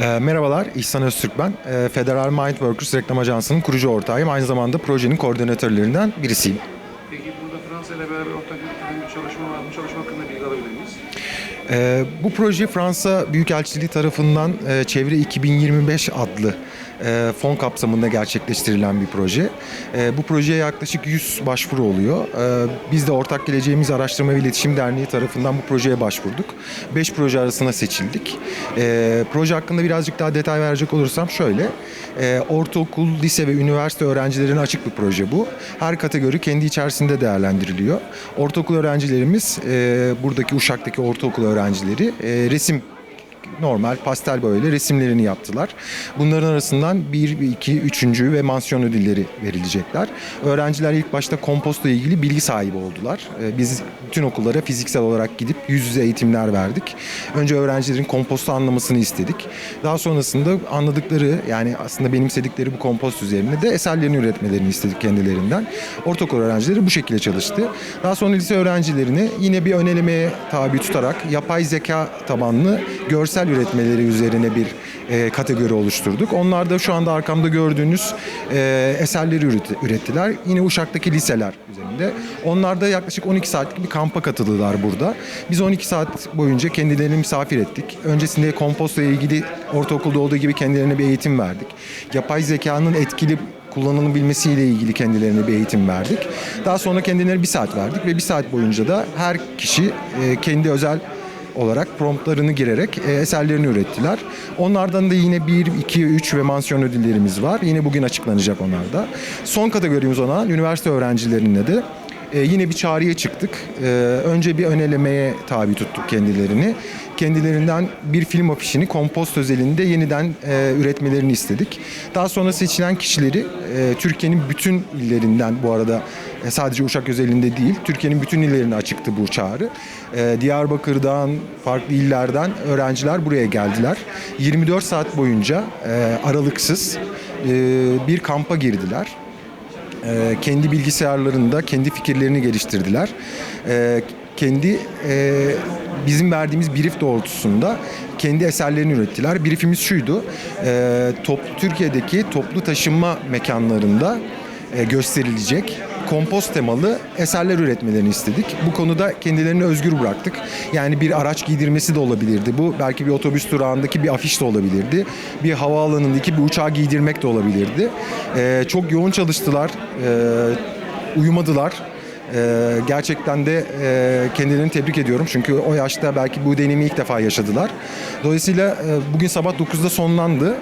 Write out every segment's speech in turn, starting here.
Ee, merhabalar, İhsan Öztürk ben. Ee, Federal Mind Workers reklam ajansının kurucu ortağıyım. Aynı zamanda projenin koordinatörlerinden birisiyim. Peki burada Fransa ile beraber ortak bir çalışma var. Bu çalışma hakkında bilgi alabilir miyiz? Ee, bu proje Fransa Büyükelçiliği tarafından e, Çevre 2025 adlı e, fon kapsamında gerçekleştirilen bir proje. E, bu projeye yaklaşık 100 başvuru oluyor. E, biz de Ortak Geleceğimiz Araştırma ve İletişim Derneği tarafından bu projeye başvurduk. 5 proje arasına seçildik. Proje hakkında birazcık daha detay verecek olursam şöyle. Ortaokul, lise ve üniversite öğrencilerine açık bir proje bu. Her kategori kendi içerisinde değerlendiriliyor. Ortaokul öğrencilerimiz, buradaki Uşak'taki ortaokul öğrencileri resim normal pastel boyayla resimlerini yaptılar. Bunların arasından 1, 2, 3. ve mansiyon ödülleri verilecekler. Öğrenciler ilk başta kompostla ilgili bilgi sahibi oldular. Ee, Biz bütün okullara fiziksel olarak gidip yüz yüze eğitimler verdik. Önce öğrencilerin kompostu anlamasını istedik. Daha sonrasında anladıkları yani aslında benimsedikleri bu kompost üzerine de eserlerini üretmelerini istedik kendilerinden. Ortaokul öğrencileri bu şekilde çalıştı. Daha sonra lise öğrencilerini yine bir önelemeye tabi tutarak yapay zeka tabanlı görsel üretmeleri üzerine bir e, kategori oluşturduk. Onlar da şu anda arkamda gördüğünüz e, eserleri üret- ürettiler. Yine Uşak'taki liseler üzerinde. Onlar da yaklaşık 12 saatlik bir kampa katıldılar burada. Biz 12 saat boyunca kendilerini misafir ettik. Öncesinde kompostla ilgili ortaokulda olduğu gibi kendilerine bir eğitim verdik. Yapay zekanın etkili kullanılabilmesiyle ilgili kendilerine bir eğitim verdik. Daha sonra kendilerine bir saat verdik ve bir saat boyunca da her kişi e, kendi özel olarak promptlarını girerek e, eserlerini ürettiler. Onlardan da yine 1, 2, 3 ve mansiyon ödüllerimiz var. Yine bugün açıklanacak onlar da. Son kategorimiz olan üniversite öğrencilerine de e, yine bir çağrıya çıktık. E, önce bir önelemeye tabi tuttuk kendilerini. Kendilerinden bir film afişini kompost özelinde yeniden e, üretmelerini istedik. Daha sonra seçilen kişileri e, Türkiye'nin bütün illerinden bu arada e, sadece Uşak özelinde değil, Türkiye'nin bütün illerine açıktı bu çağrı. E, Diyarbakır'dan, farklı illerden öğrenciler buraya geldiler. 24 saat boyunca e, aralıksız bir kampa girdiler. Kendi bilgisayarlarında kendi fikirlerini geliştirdiler. Kendi bizim verdiğimiz brief doğrultusunda kendi eserlerini ürettiler. Briefimiz şuydu. Top, Türkiye'deki toplu taşınma mekanlarında gösterilecek kompost temalı eserler üretmelerini istedik. Bu konuda kendilerini özgür bıraktık. Yani bir araç giydirmesi de olabilirdi bu. Belki bir otobüs durağındaki bir afiş de olabilirdi. Bir havaalanındaki bir uçağı giydirmek de olabilirdi. Ee, çok yoğun çalıştılar. Ee, uyumadılar. Ee, gerçekten de e, kendilerini tebrik ediyorum. Çünkü o yaşta belki bu deneyimi ilk defa yaşadılar. Dolayısıyla e, bugün sabah 9'da sonlandı.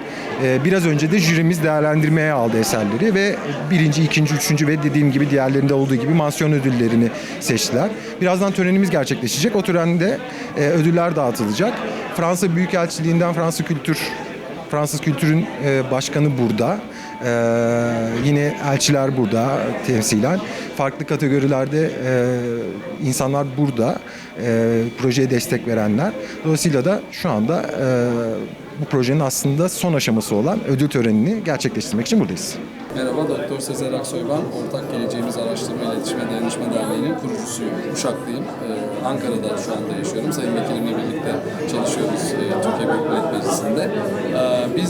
E, biraz önce de jürimiz değerlendirmeye aldı eserleri ve birinci, ikinci, üçüncü ve dediğim gibi diğerlerinde olduğu gibi mansiyon ödüllerini seçtiler. Birazdan törenimiz gerçekleşecek. O törende e, ödüller dağıtılacak. Fransa Büyükelçiliğinden Fransa Kültür Fransız Kültür'ün e, başkanı burada. E, yine elçiler burada temsilen. Farklı kategorilerde e, insanlar burada. E, projeye destek verenler. Dolayısıyla da şu anda e, bu projenin aslında son aşaması olan ödül törenini gerçekleştirmek için buradayız. Merhaba, Doktor Sezer Aksoy ben. Ortak Geleceğimiz Araştırma İletişim ve Dayanışma Derneği'nin kurucusuyum. Uşaklıyım. Ee, Ankara'da şu anda yaşıyorum. Sayın Vekilimle birlikte çalışıyoruz e, Türkiye Büyük Millet. Ee,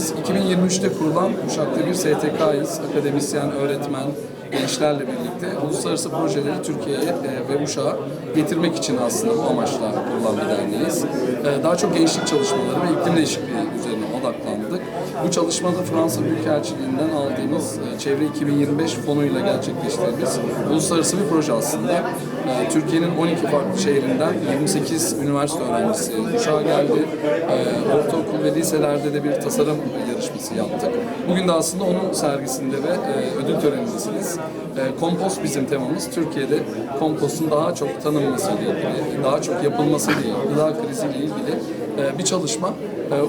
biz 2023'te kurulan Uşaklı bir STK'yız. Akademisyen, öğretmen, gençlerle birlikte uluslararası projeleri Türkiye'ye e, ve Uşak'a getirmek için aslında bu amaçla kurulan bir derneğiz. Ee, daha çok gençlik çalışmaları ve iklim değişikliği üzerine odaklandık. Bu çalışmada Fransa Büyükelçiliğinden aldığımız e, Çevre 2025 fonuyla gerçekleştirdiğimiz uluslararası bir proje aslında. E, Türkiye'nin 12 farklı şehrinden 28 üniversite öğrencisi Uşak'a geldi. E, Ortaokul ve liselerde de bir tasarım yarışması yaptık. Bugün de aslında onun sergisinde ve e, ödül törenindesiniz. E, Kompost bizim temamız. Türkiye'de kompostun daha çok tanınmasıyla ilgili, daha çok yapılmasıyla ilgili, gıda kriziyle ilgili e, bir çalışma.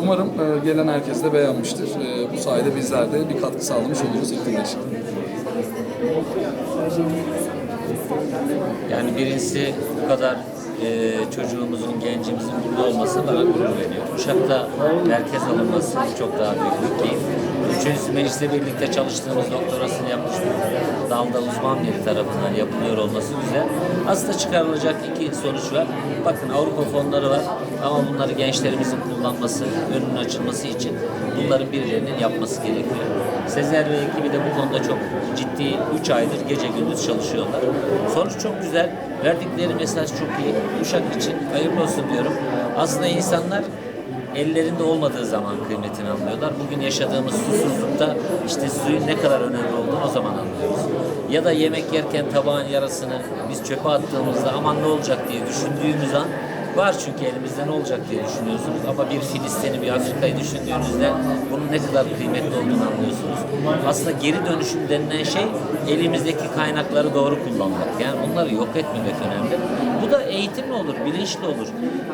Umarım e, gelen herkes de beğenmiştir. Bu sayede bizler de bir katkı sağlamış oluruz iklim değişikliğine. Yani birincisi bu kadar e, çocuğumuzun, gencimizin burada olması bana gurur veriyor. Uşak'ta merkez alınması çok daha büyük bir keyif. Üçüncüsü meclisle birlikte çalıştığımız doktorasını yapmış bir dalda uzman biri tarafından yapılıyor olması güzel. Aslında çıkarılacak iki sonuç var. Bakın Avrupa fonları var. Ama bunları gençlerimizin kullanması, önünün açılması için bunların birilerinin yapması gerekiyor. Sezer ve ekibi de bu konuda çok ciddi 3 aydır gece gündüz çalışıyorlar. Sonuç çok güzel. Verdikleri mesaj çok iyi. Uşak için hayırlı olsun diyorum. Aslında insanlar ellerinde olmadığı zaman kıymetini anlıyorlar. Bugün yaşadığımız susuzlukta işte suyun ne kadar önemli olduğunu o zaman anlıyoruz. Ya da yemek yerken tabağın yarısını biz çöpe attığımızda aman ne olacak diye düşündüğümüz an var çünkü elimizde ne olacak diye düşünüyorsunuz ama bir Filistin'i, bir Afrika'yı düşündüğünüzde bunun ne kadar kıymetli olduğunu anlıyorsunuz. Aslında geri dönüşüm denilen şey elimizdeki kaynakları doğru kullanmak. Yani onları yok etmemek önemli. Bu da eğitimle olur, bilinçli olur.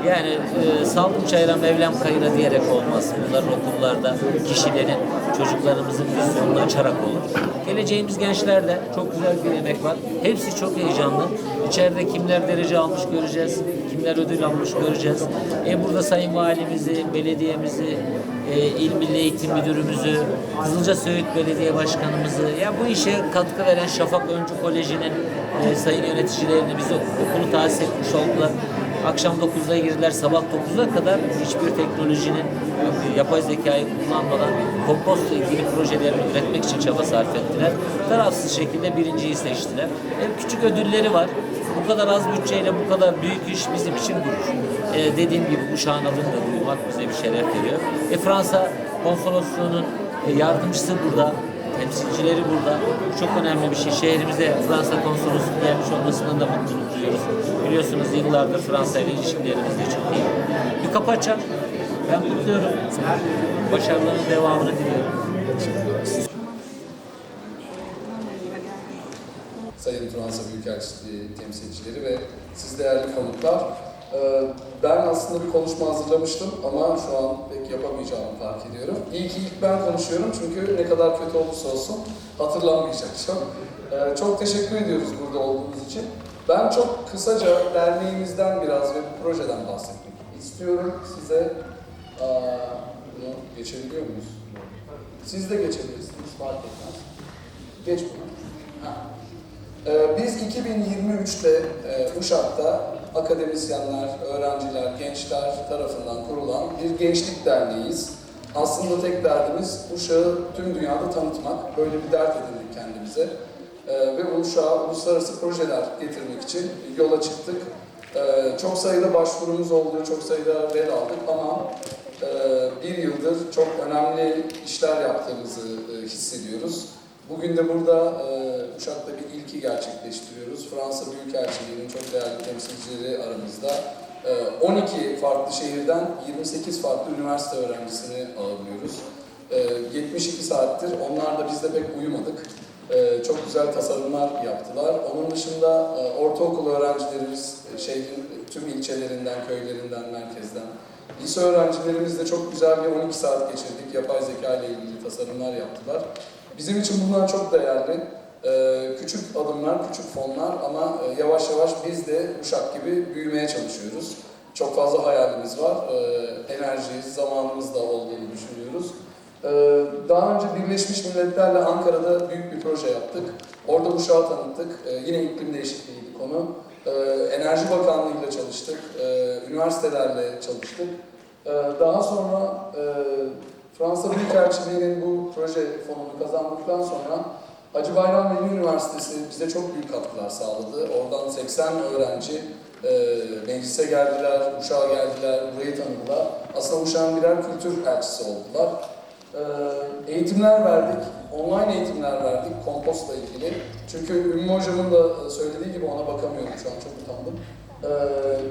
Yani e, saldım çayıra mevlam kayıra diyerek olmaz. Bunların okullarda kişilerin, çocuklarımızın vizyonunu açarak olur. Geleceğimiz gençlerde çok güzel bir emek var. Hepsi çok heyecanlı. İçeride kimler derece almış göreceğiz. Kimler ödül almış göreceğiz. E burada Sayın Valimizi, belediyemizi, e, İl Milli Eğitim Müdürümüzü, Kızılca Söğüt Belediye Başkanımızı, ya bu işe katkı veren Şafak Öncü Koleji'nin e, sayın yöneticilerini bize okulu tahsis etmiş oldular. Akşam 9'da girdiler, sabah 9'a kadar hiçbir teknolojinin e, yapay zekayı kullanmadan kompostla ilgili projelerini üretmek için çaba sarf ettiler. Tarafsız şekilde birinciyi seçtiler. Hem küçük ödülleri var. Bu kadar az bütçeyle bu kadar büyük iş bizim için gurur. E, dediğim gibi uşağın adını da duymak bize bir şeref veriyor. E, Fransa konsolosluğunun e, yardımcısı burada. Temsilcileri burada. Bu çok önemli bir şey. Şehrimize Fransa konsolosluğu gelmiş olmasından da mutluluk duyuyoruz. Biliyorsunuz yıllardır Fransa ile ilişkilerimiz de çok iyi. Bir kapı açalım. Ben kutluyorum. Başarıların devamını diliyorum. Büyükelçiliği temsilcileri ve siz değerli konuklar. Ee, Ben aslında bir konuşma hazırlamıştım ama şu an pek yapamayacağımı fark ediyorum. İyi ki ilk ben konuşuyorum çünkü ne kadar kötü olursa olsun hatırlanmayacak çok. Ee, Çok teşekkür ediyoruz burada olduğunuz için. Ben çok kısaca derneğimizden biraz ve bu projeden bahsetmek istiyorum size. Bunu geçebiliyor muyuz? Siz de geçebilirsiniz fark etmez. Geç bunu. Ha. Ee, Biz 2023'te e, Uşak'ta akademisyenler, öğrenciler, gençler tarafından kurulan bir gençlik derneğiyiz. Aslında tek derdimiz Uşak'ı tüm dünyada tanıtmak. Böyle bir dert edindik kendimize. Ee, Ve Uşak'a uluslararası projeler getirmek için yola çıktık. Ee, Çok sayıda başvurumuz oldu, çok sayıda red aldık ama e, bir yıldır çok önemli işler yaptığımızı e, hissediyoruz. Bugün de burada e, Uşak'ta bir ilki gerçekleştiriyoruz. Fransa Büyükelçiliği'nin çok değerli temsilcileri aramızda. E, 12 farklı şehirden 28 farklı üniversite öğrencisini ağırlıyoruz. E, 72 saattir onlar da biz de pek uyumadık. E, çok güzel tasarımlar yaptılar. Onun dışında e, ortaokul öğrencilerimiz e, şehrin tüm ilçelerinden, köylerinden, merkezden. Lise öğrencilerimiz de çok güzel bir 12 saat geçirdik. Yapay zeka ile ilgili tasarımlar yaptılar. Bizim için bunlar çok değerli. Ee, küçük adımlar, küçük fonlar ama e, yavaş yavaş biz de Uşak gibi büyümeye çalışıyoruz. Çok fazla hayalimiz var. Ee, zamanımız da olduğunu düşünüyoruz. Ee, daha önce Birleşmiş Milletler'le Ankara'da büyük bir proje yaptık. Orada Uşak'ı tanıttık. Ee, yine iklim değişikliğiydi konu. Ee, Enerji Bakanlığı ile çalıştık. Üniversitelerle çalıştık. Daha sonra e, Fransa Büyükelçiliği'nin bu proje fonunu kazandıktan sonra Hacı Bayram Veli Üniversitesi bize çok büyük katkılar sağladı. Oradan 80 öğrenci e, meclise geldiler, Uşak'a geldiler, burayı tanıdılar. Aslında Uşak'ın birer kültür elçisi oldular. E, eğitimler verdik, online eğitimler verdik kompostla ilgili. Çünkü Ümmü Hocam'ın da söylediği gibi ona bakamıyorum şu an çok utandım. E,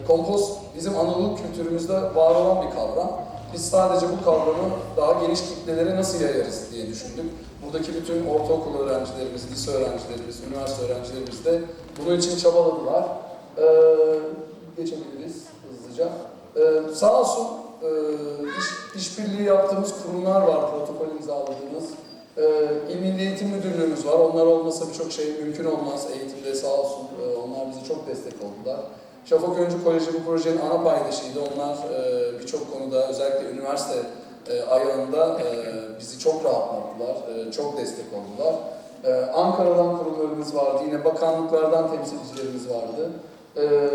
kompost bizim Anadolu kültürümüzde var olan bir kavram. Biz sadece bu kavramı daha geniş kitlelere nasıl yayarız diye düşündük. Buradaki bütün ortaokul öğrencilerimiz, lise öğrencilerimiz, üniversite öğrencilerimiz de bunun için çabaladılar. Ee, geçebiliriz hızlıca. Ee, sağ olsun e, iş, işbirliği yaptığımız kurumlar var, protokol imzaladığımız. Ee, İl Milli Eğitim Müdürlüğümüz var. Onlar olmasa birçok şey mümkün olmaz. Eğitimde sağ olsun e, onlar bize çok destek oldular. Şafak Öncü Koleji bu projenin ana paydaşıydı. Onlar e, birçok konuda özellikle üniversite e, ayağında e, bizi çok rahatlattılar, e, çok destek oldular. E, Ankara'dan kurumlarımız vardı, yine bakanlıklardan temsilcilerimiz vardı. Ee,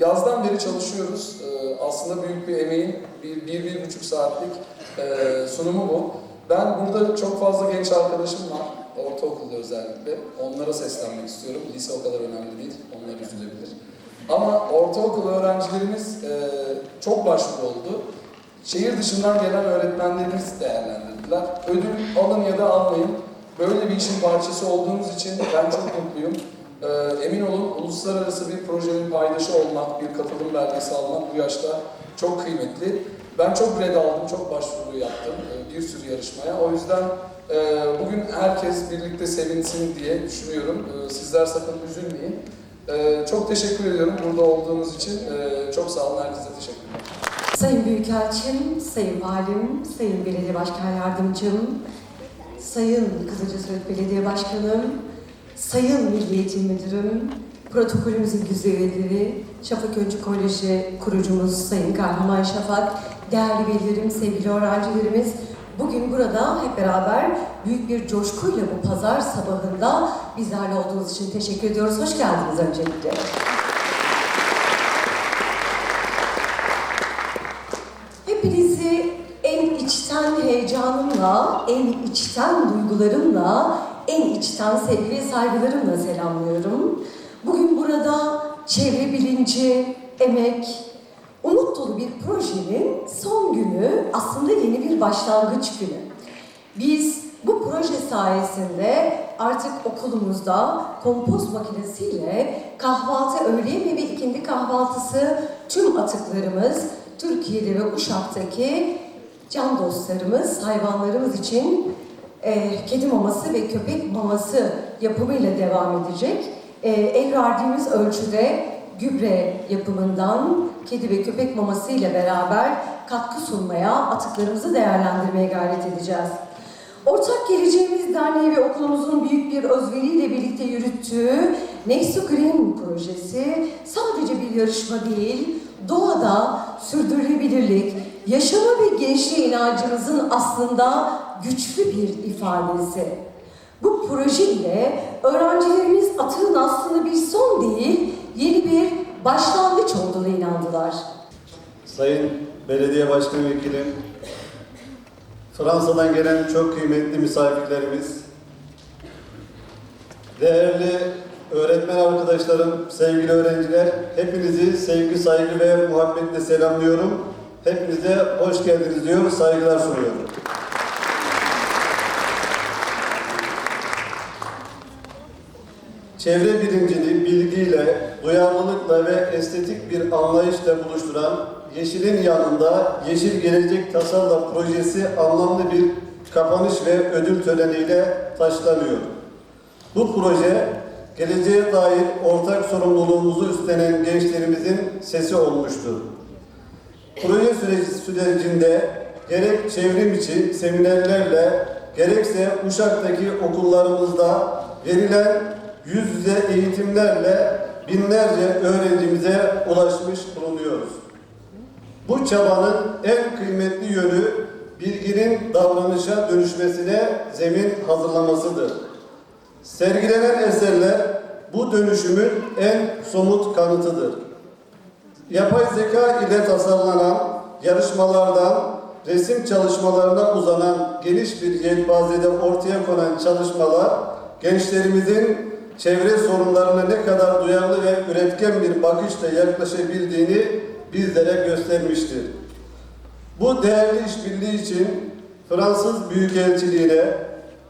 yazdan beri çalışıyoruz. Ee, aslında büyük bir emeğin bir, bir, bir buçuk saatlik e, sunumu bu. Ben burada çok fazla genç arkadaşım var. Ortaokulda özellikle. Onlara seslenmek istiyorum. Lise o kadar önemli değil. Onlar üzülebilir. Ama ortaokul öğrencilerimiz e, çok başvuru oldu. Şehir dışından gelen öğretmenlerimiz değerlendirdiler. Ödül alın ya da almayın. Böyle bir işin parçası olduğumuz için ben çok mutluyum. Ee, emin olun uluslararası bir projenin paydaşı olmak, bir katılım belgesi almak bu yaşta çok kıymetli. Ben çok red aldım, çok başvuru yaptım e, bir sürü yarışmaya. O yüzden e, bugün herkes birlikte sevinsin diye düşünüyorum. E, sizler sakın üzülmeyin. E, çok teşekkür ediyorum burada olduğunuz için. E, çok sağ olun, herkese teşekkürler. Sayın Büyükelçim, Sayın Valim, Sayın Belediye Başkan Yardımcım, Sayın Kızılcasöğüt Belediye Başkanım, Sayın Milli Müdürüm, protokolümüzün güzelleri, Şafak Öncü Koleji kurucumuz Sayın Kahraman Şafak, değerli velilerim, sevgili öğrencilerimiz, bugün burada hep beraber büyük bir coşkuyla bu pazar sabahında bizlerle olduğunuz için teşekkür ediyoruz. Hoş geldiniz öncelikle. Hepinizi en içten heyecanımla, en içten duygularımla, en içten sevgi ve saygılarımla selamlıyorum. Bugün burada çevre bilinci, emek, umut dolu bir projenin son günü aslında yeni bir başlangıç günü. Biz bu proje sayesinde artık okulumuzda kompost makinesiyle kahvaltı, öğle yemeği ve ikindi kahvaltısı tüm atıklarımız Türkiye'de ve Uşak'taki can dostlarımız, hayvanlarımız için e, kedi maması ve köpek maması yapımıyla devam edecek. E, el verdiğimiz ölçüde gübre yapımından kedi ve köpek maması ile beraber katkı sunmaya, atıklarımızı değerlendirmeye gayret edeceğiz. Ortak Geleceğimiz Derneği ve okulumuzun büyük bir özveriyle birlikte yürüttüğü Next to Green projesi sadece bir yarışma değil, doğada sürdürülebilirlik, yaşama ve gençliğe inancımızın aslında güçlü bir ifadesi. Bu proje ile öğrencilerimiz atığın aslında bir son değil, yeni bir başlangıç olduğuna inandılar. Sayın Belediye Başkan Vekilim, Fransa'dan gelen çok kıymetli misafirlerimiz, değerli öğretmen arkadaşlarım, sevgili öğrenciler, hepinizi sevgi, saygı ve muhabbetle selamlıyorum. Hepinize hoş geldiniz diyor, saygılar sunuyorum. Çevre bilincini bilgiyle, duyarlılıkla ve estetik bir anlayışla buluşturan Yeşilin yanında Yeşil Gelecek Tasarla projesi anlamlı bir kapanış ve ödül töreniyle taşlanıyor. Bu proje geleceğe dair ortak sorumluluğumuzu üstlenen gençlerimizin sesi olmuştur. Proje süreci sürecinde gerek çevrim içi seminerlerle gerekse Uşak'taki okullarımızda verilen yüz yüze eğitimlerle binlerce öğrencimize ulaşmış bulunuyoruz. Bu çabanın en kıymetli yönü bilginin davranışa dönüşmesine zemin hazırlamasıdır. Sergilenen eserler bu dönüşümün en somut kanıtıdır. Yapay zeka ile tasarlanan yarışmalardan resim çalışmalarına uzanan geniş bir yelpazede ortaya konan çalışmalar gençlerimizin çevre sorunlarına ne kadar duyarlı ve üretken bir bakışla yaklaşabildiğini bizlere göstermiştir. Bu değerli işbirliği için Fransız Büyükelçiliğine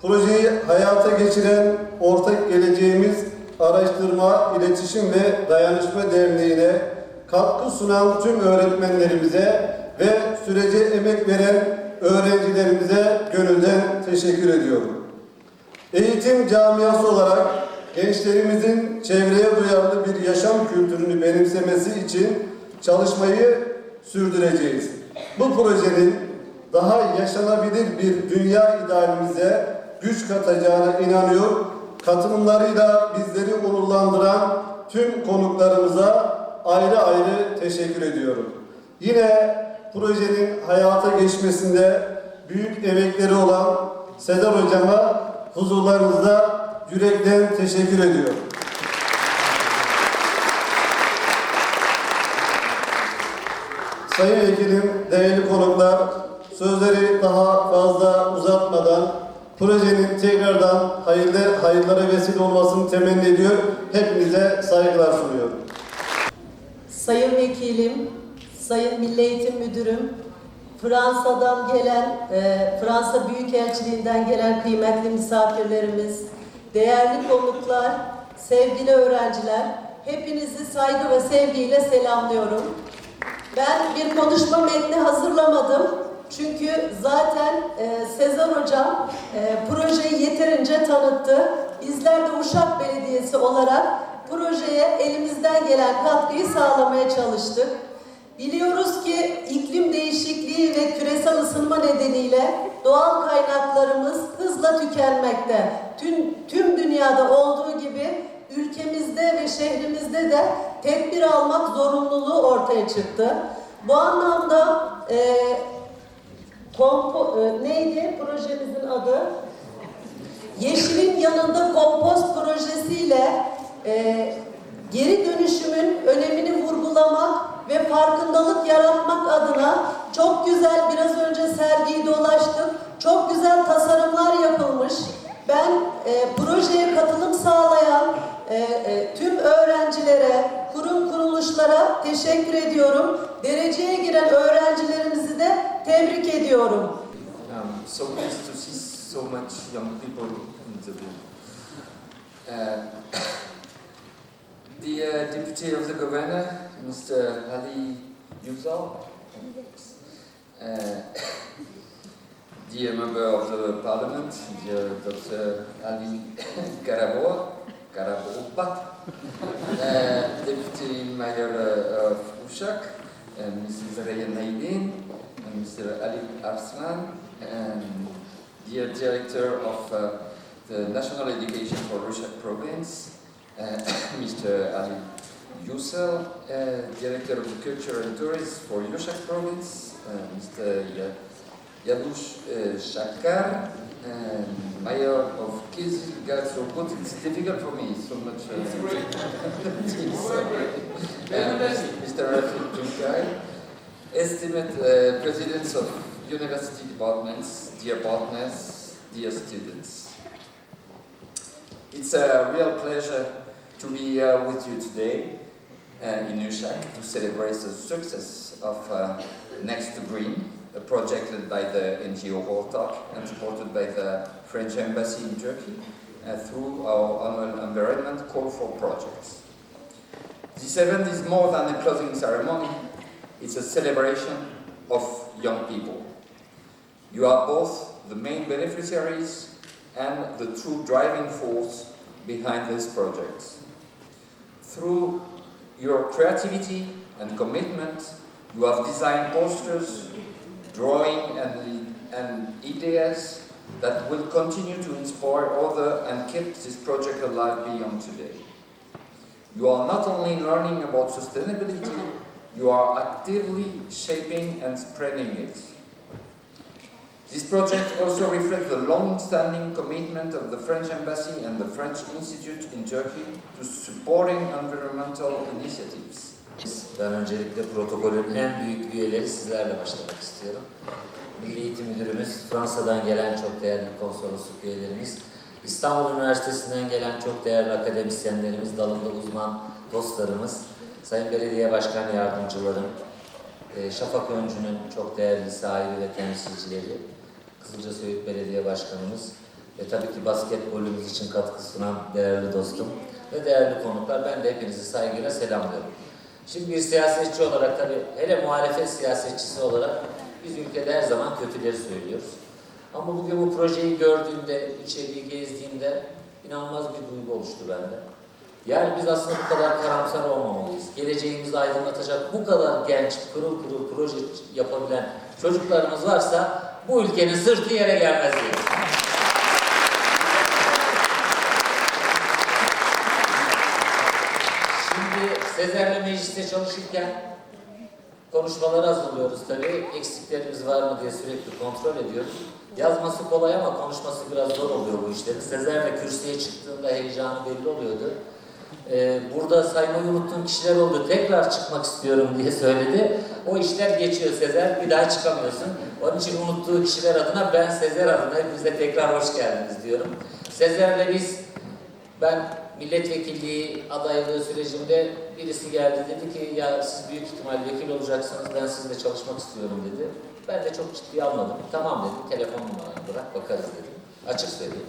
projeyi hayata geçiren Ortak Geleceğimiz Araştırma, İletişim ve Dayanışma Derneği'ne katkı sunan tüm öğretmenlerimize ve sürece emek veren öğrencilerimize gönülden teşekkür ediyorum. Eğitim camiası olarak gençlerimizin çevreye duyarlı bir yaşam kültürünü benimsemesi için çalışmayı sürdüreceğiz. Bu projenin daha yaşanabilir bir dünya idealimize güç katacağına inanıyor. Katılımlarıyla bizleri onurlandıran tüm konuklarımıza ayrı ayrı teşekkür ediyorum. Yine projenin hayata geçmesinde büyük emekleri olan Sedar Hocama huzurlarınızda yürekten teşekkür ediyorum. Sayın Vekilim, değerli konuklar, sözleri daha fazla uzatmadan projenin tekrardan hayırlı, hayırlara vesile olmasını temenni ediyor. Hepinize saygılar sunuyorum. Sayın Vekilim, Sayın Milli Eğitim Müdürüm, Fransa'dan gelen, e, Fransa Büyükelçiliğinden gelen kıymetli misafirlerimiz, değerli konuklar, sevgili öğrenciler, hepinizi saygı ve sevgiyle selamlıyorum. Ben bir konuşma metni hazırlamadım. Çünkü zaten e, Sezer Hocam e, projeyi yeterince tanıttı. Bizler de Uşak Belediyesi olarak projeye elimizden gelen katkıyı sağlamaya çalıştık. Biliyoruz ki iklim değişikliği ve küresel ısınma nedeniyle doğal kaynaklarımız hızla tükenmekte. Tüm, tüm dünyada olduğu gibi ülkemizde ve şehrimizde de tedbir almak zorunluluğu ortaya çıktı. Bu anlamda e, kompo, e, neydi projemizin adı? Yeşilin yanında kompost projesiyle e, geri dönüşümün önemini vurgulamak ve farkındalık yaratmak adına çok güzel biraz önce sergiyi dolaştık. Çok güzel tasarımlar yapılmış. Ben e, projeye katılım sağlayan e, e, tüm öğrencilere, kurum kuruluşlara teşekkür ediyorum. Dereceye giren öğrencilerimizi de tebrik ediyorum. Um, so pleased to see so much young people in the room. Uh, the uh, Deputy of the Governor, Mr. Ali Yuzal, uh, dear Member of the Parliament, dear Dr. Ali Garabo, Garaboba, uh, Deputy Mayor uh, of Ushak, and Mrs. Raya Naidin, and Mr. Ali Arslan, and dear Director of uh, the National Education for Rushak Province, uh, Mr. Ali Yusel, uh, Director of the Culture and Tourism for Rushak Province, uh, Mr. Ya- Yanush uh, Shakar, and Mayor of Kizil Gatsroput. It's difficult for me, so much. Uh, Sorry. and Mr. Rafik Junkai, estimate uh, presidents of university departments, dear partners, dear students. It's a real pleasure to be here with you today in Ushak to celebrate the success of uh, Next to Green, a project led by the NGO Holtak and supported by the French Embassy in Turkey uh, through our annual environment call for projects. This event is more than a closing ceremony, it's a celebration of young people. You are both the main beneficiaries and the true driving force behind this project. Through your creativity and commitment, you have designed posters, drawing and, and ideas that will continue to inspire others and keep this project alive beyond today. You are not only learning about sustainability, you are actively shaping and spreading it. This project also reflects the long-standing commitment of the French Embassy and the French Institute in Turkey to supporting environmental initiatives. Ben öncelikle protokolün en büyük üyeleri sizlerle başlamak istiyorum. Milli Eğitim Müdürümüz, Fransa'dan gelen çok değerli konsolosluk üyelerimiz, İstanbul Üniversitesi'nden gelen çok değerli akademisyenlerimiz, dalında uzman dostlarımız, Sayın Belediye Başkan Yardımcılarım, e, Şafak Öncü'nün çok değerli sahibi ve temsilcileri, Kızılca Söğüt Belediye Başkanımız ve tabii ki basketbolümüz için katkı sunan değerli dostum ve değerli konuklar, ben de hepinizi saygıyla selamlıyorum. Şimdi bir siyasetçi olarak tabii hele muhalefet siyasetçisi olarak biz ülkede her zaman kötüleri söylüyoruz. Ama bugün bu projeyi gördüğümde, içeriği gezdiğimde inanılmaz bir duygu oluştu bende. Yani biz aslında bu kadar karamsar olmamalıyız. Geleceğimizi aydınlatacak bu kadar genç, pırıl pırıl proje yapabilen çocuklarımız varsa bu ülkenin sırtı yere gelmez diye. Şimdi Sezer'le mecliste çalışırken konuşmaları hazırlıyoruz tabii. Eksiklerimiz var mı diye sürekli kontrol ediyoruz. Yazması kolay ama konuşması biraz zor oluyor bu işlerin. Sezer kürsüye çıktığında heyecanı belli oluyordu. Ee, burada saymayı unuttuğum kişiler oldu. Tekrar çıkmak istiyorum diye söyledi. O işler geçiyor Sezer. Bir daha çıkamıyorsun. Onun için unuttuğu kişiler adına ben Sezer adına hepinize tekrar hoş geldiniz diyorum. Sezer'le biz ben milletvekilliği adaylığı sürecinde birisi geldi dedi ki ya siz büyük ihtimal vekil olacaksınız ben sizinle çalışmak istiyorum dedi. Ben de çok ciddiye almadım. Tamam dedim telefon numaranı bırak bakarız dedim. Açık söyleyeyim.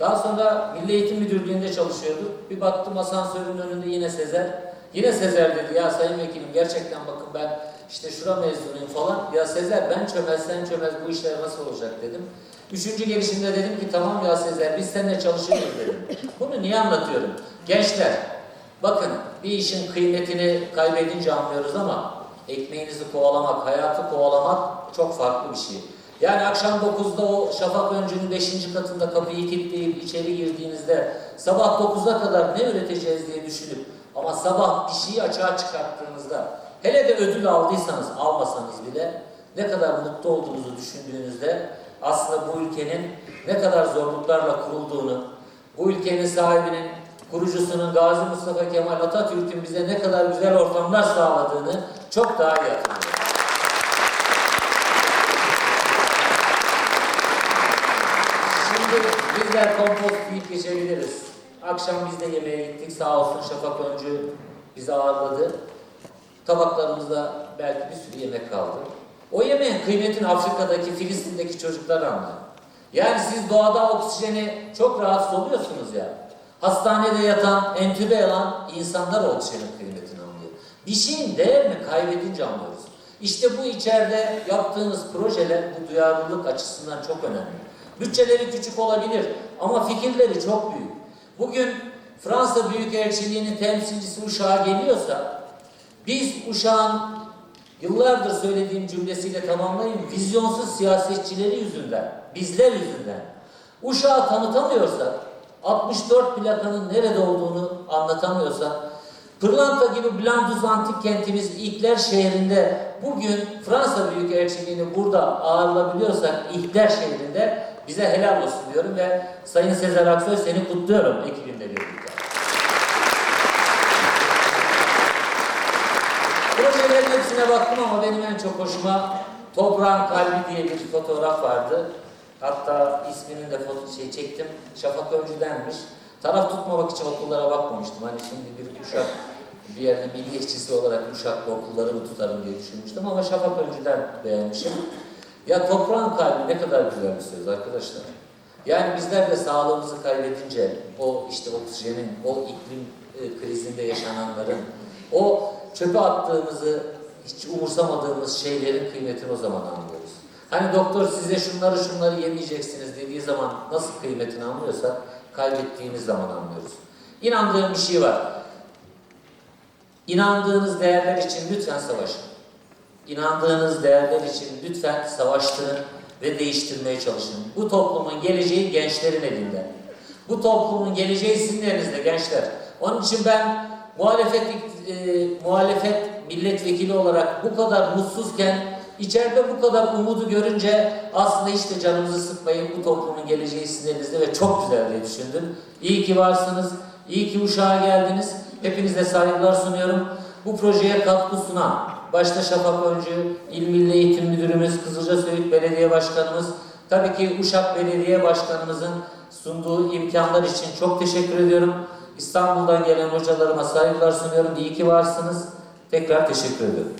Daha sonra Milli Eğitim Müdürlüğü'nde çalışıyorduk. Bir baktım asansörün önünde yine Sezer. Yine Sezer dedi ya sayın vekilim gerçekten bakın ben işte şura mezunuyum falan. Ya Sezer ben çömez sen çömez bu işler nasıl olacak dedim. Üçüncü gelişimde dedim ki tamam ya Sezer biz seninle çalışıyoruz dedim. Bunu niye anlatıyorum? Gençler bakın bir işin kıymetini kaybedince anlıyoruz ama ekmeğinizi kovalamak, hayatı kovalamak çok farklı bir şey. Yani akşam 9'da o Şafak Öncü'nün 5. katında kapıyı kilitleyip içeri girdiğinizde sabah 9'a kadar ne üreteceğiz diye düşünüp ama sabah bir şeyi açığa çıkarttığınızda hele de ödül aldıysanız almasanız bile ne kadar mutlu olduğunuzu düşündüğünüzde aslında bu ülkenin ne kadar zorluklarla kurulduğunu, bu ülkenin sahibinin, kurucusunun Gazi Mustafa Kemal Atatürk'ün bize ne kadar güzel ortamlar sağladığını çok daha iyi hatırlıyorum. Şimdi bizler kompost yiyip geçebiliriz. Akşam biz de yemeğe gittik. Sağ olsun Şafak Öncü bizi ağırladı. Tabaklarımızda belki bir sürü yemek kaldı. O yemeğin kıymetini Afrika'daki, Filistin'deki çocuklar anlar. Yani siz doğada oksijeni çok rahatsız oluyorsunuz ya. Hastanede yatan, entübe olan insanlar oksijenin kıymetini anlıyor. Bir şeyin değerini kaybedince anlıyoruz. İşte bu içeride yaptığınız projeler bu duyarlılık açısından çok önemli. Bütçeleri küçük olabilir ama fikirleri çok büyük. Bugün Fransa Büyükelçiliği'nin temsilcisi Uşak'a geliyorsa biz Uşak'ın yıllardır söylediğim cümlesiyle tamamlayayım vizyonsuz siyasetçileri yüzünden, bizler yüzünden Uşak'ı tanıtamıyorsak 64 plakanın nerede olduğunu anlatamıyorsak Pırlanta gibi Blanduz antik kentimiz İlkler şehrinde bugün Fransa Büyükelçiliğini burada ağırlayabiliyorsak İlkler şehrinde bize helal olsun diyorum ve Sayın Sezer Aksoy seni kutluyorum ekibimle birlikte. Hepsine baktım ama benim en çok hoşuma Toprağın Kalbi diye bir fotoğraf vardı. Hatta isminin de foto şey çektim. Şafak Öncü'denmiş. Taraf tutmamak için okullara bakmamıştım. Hani şimdi bir Uşak bir yerde milliyetçisi olarak Uşak'ta okulları mı tutarım diye düşünmüştüm ama Şafak Öncü'den beğenmişim. Ya toprağın kalbi ne kadar güzel bir söz arkadaşlar. Yani bizler de sağlığımızı kaybedince o işte oksijenin, o iklim e, krizinde yaşananların, o çöpe attığımızı hiç umursamadığımız şeylerin kıymetini o zaman anlıyoruz. Hani doktor size şunları şunları yemeyeceksiniz dediği zaman nasıl kıymetini anlıyorsak kaybettiğimiz zaman anlıyoruz. İnandığım bir şey var. İnandığınız değerler için lütfen savaşın. İnandığınız değerler için lütfen savaştırın ve değiştirmeye çalışın. Bu toplumun geleceği gençlerin elinde. Bu toplumun geleceği sizin elinizde gençler. Onun için ben muhalefet e, muhalefet milletvekili olarak bu kadar mutsuzken içeride bu kadar umudu görünce aslında hiç de canımızı sıkmayın. Bu toplumun geleceği sizin elinizde ve çok güzel diye düşündüm. İyi ki varsınız. İyi ki Uşak'a geldiniz. Hepinize saygılar sunuyorum. Bu projeye katkı sunan başta Şafak Öncü, İl Milli Eğitim Müdürümüz, Kızılca Söğüt Belediye Başkanımız, tabii ki Uşak Belediye Başkanımızın sunduğu imkanlar için çok teşekkür ediyorum. İstanbul'dan gelen hocalarıma saygılar sunuyorum. İyi ki varsınız. Tekrar teşekkür ediyorum.